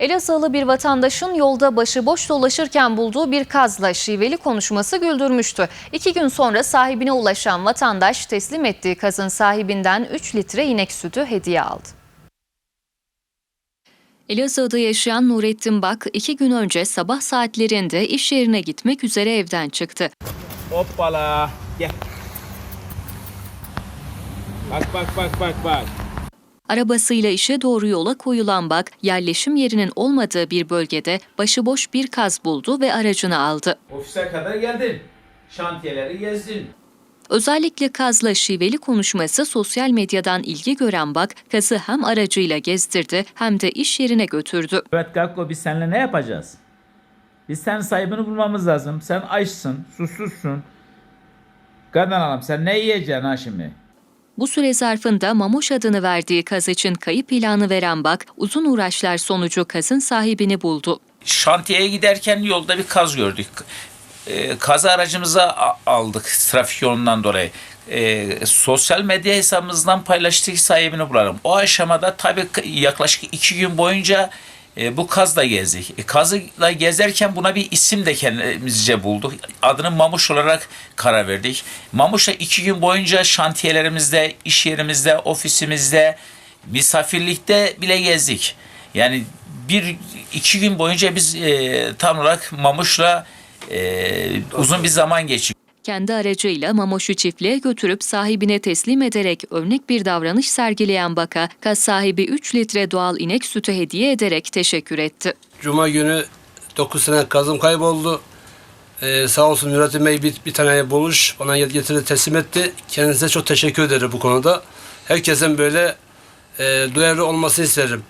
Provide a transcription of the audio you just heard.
Elazığlı bir vatandaşın yolda başıboş dolaşırken bulduğu bir kazla şiveli konuşması güldürmüştü. İki gün sonra sahibine ulaşan vatandaş teslim ettiği kazın sahibinden 3 litre inek sütü hediye aldı. Elazığ'da yaşayan Nurettin Bak iki gün önce sabah saatlerinde iş yerine gitmek üzere evden çıktı. Hoppala. Gel. Bak bak bak bak bak. Arabasıyla işe doğru yola koyulan Bak, yerleşim yerinin olmadığı bir bölgede başıboş bir kaz buldu ve aracını aldı. Ofise kadar geldin. Şantiyeleri gezdin. Özellikle kazla şiveli konuşması sosyal medyadan ilgi gören Bak, kazı hem aracıyla gezdirdi hem de iş yerine götürdü. Evet Gakko biz seninle ne yapacağız? Biz senin sahibini bulmamız lazım. Sen açsın, susuzsun. Kadın hanım sen ne yiyeceksin ha şimdi? Bu süre zarfında Mamoş adını verdiği kaz için kayıp ilanı veren Bak, uzun uğraşlar sonucu kazın sahibini buldu. şantiyeye giderken yolda bir kaz gördük. Ee, kazı aracımıza aldık trafik yolundan dolayı. Ee, sosyal medya hesabımızdan paylaştık sahibini bulalım. O aşamada tabii yaklaşık iki gün boyunca e, bu kazla gezdik. E, kazla gezerken buna bir isim de kendimizce bulduk. Adını Mamuş olarak karar verdik. Mamuş'la iki gün boyunca şantiyelerimizde, iş yerimizde, ofisimizde, misafirlikte bile gezdik. Yani bir iki gün boyunca biz e, tam olarak Mamuş'la e, uzun bir zaman geçirdik. Kendi aracıyla Mamoş'u çiftliğe götürüp sahibine teslim ederek örnek bir davranış sergileyen Bak'a, kaz sahibi 3 litre doğal inek sütü hediye ederek teşekkür etti. Cuma günü 9 sene kazım kayboldu. Ee, sağ olsun Nurettin Bey bir, bir tane bulmuş. Bana getirdi teslim etti. Kendisine çok teşekkür ederim bu konuda. Herkesin böyle e, duyarlı olmasını isterim.